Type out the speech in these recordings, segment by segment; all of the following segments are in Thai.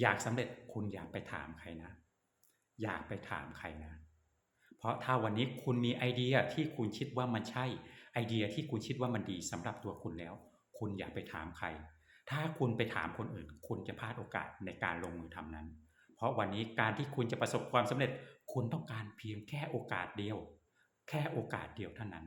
อยากสำเร็จคุณอย่าไปถามใครนะ อย่าไปถามใครนะ เพราะถ้าวันนี้คุณมีไอเดียที่คุณคิดว่ามันใช่ ไอเดียที่คุณคิดว่ามันดีสำหรับตัวคุณแล้ว คุณอย่าไปถามใคร ถ้าคุณไปถามคนอื่น คุณจะพลาดโอกาสในการลงมือทำนั้น เพราะวันนี้การที่คุณจะประสบความสำเร็จ คุณต้องการเพียงแค่โอกาสเดียว แค่โอกาสเดียวเท่านั้น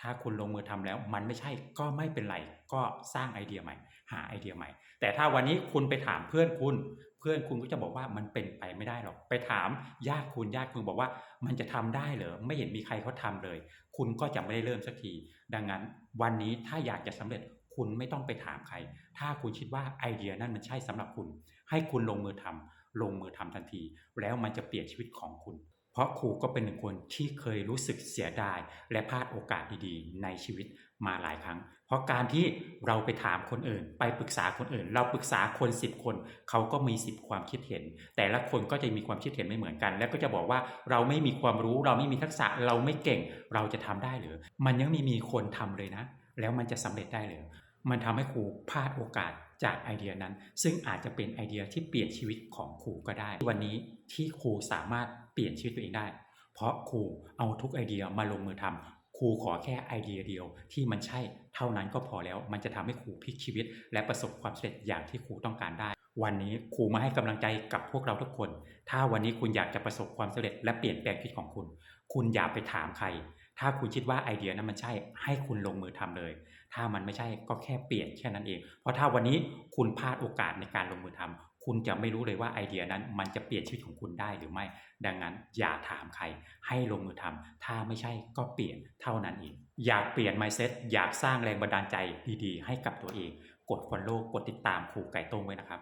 ถ้าคุณลงมือทำแล้ว มันไม่ใช่ก็ไม่เป็นไร ก็สร้างไอเดียใหม่ หาไอเดียใหม่ แต่ถ้าวันนี้คุณไปถามเพื่อนคุณ เพื่อนคุณก็จะบอกว่ามันเป็นไปไม่ได้หรอก ไปถามญาติคุณญาติคุณบอกว่า มันจะทำได้เหรอไม่เห็นมีใครเขาทำเลย คุณก็จะไม่ได้เริ่มสักที ดังนั้นวันนี้ถ้าอยากจะสำเร็จคุณไม่ต้องไปถามใคร ถ้าคุณคิดว่าไอเดียนั้นมันใช่สำหรับคุณ ให้คุณลงมือทำลงมือทำทันที แล้วมันจะเปลี่ยนชีวิตของคุณ เพราะครูก็เป็นหนึ่งคนที่เคยรู้สึกเสียดาย และพลาดโอกาสดีๆ ในชีวิตมาหลายครั้ง เพราะการที่เราไปถามคนอื่น ไปปรึกษาคนอื่น เราปรึกษาคนสิบคน เขาก็มีสิบความคิดเห็น แต่ละคนก็จะมีความคิดเห็นไม่เหมือนกัน แล้วก็จะบอกว่าเราไม่มีความรู้ เราไม่มีทักษะเราไม่เก่ง เราจะทำได้หรือ มันยังม่มีคนทำเลยนะ แล้วมันจะสำเร็จได้เลย มันทำให้ครูพลาดโอกาสจากไอเดียนั้น ซึ่งอาจจะเป็นไอเดียที่เปลี่ยนชีวิตของครูก็ได้ วันนี้ที่ครูสามารถเปลี่ยนชีวิตตัวเองได้ เพราะครูเอาทุกไอเดียมาลงมือทำครูขอแค่ไอเดียเดียวที่มันใช่เท่านั้นก็พอแล้ว มันจะทำให้ครูพลิกชีวิต และประสบความสำเร็จอย่างที่ครูต้องการได้ วันนี้ครูมาให้กำลังใจกับพวกเราทุกคน ถ้าวันนี้คุณอยากจะประสบความสำเร็จและเปลี่ยนแปลงชีวิตของคุณ คุณอย่าไปถามใคร ถ้าคุณคิดว่าไอเดียนั้นมันใช่ ให้คุณลงมือทำเลย ถ้ามันไม่ใช่ก็แค่เปลี่ยนแค่นั้นเอง เพราะถ้าวันนี้คุณพลาดโอกาสในการลงมือทำคุณจะไม่รู้เลยว่าไอเดียนั้นมันจะเปลี่ยนชีวิตของคุณได้หรือไม่ ดังนั้นอย่าถามใคร ให้ลงมือทำถ้าไม่ใช่ก็เปลี่ยนเท่านั้นเอง อยากเปลี่ยน mindset อยากสร้างแรงบันดาลใจดีๆ ให้กับตัวเอง กด follow กดติดตามครูไก่โต้งไว้นะครับ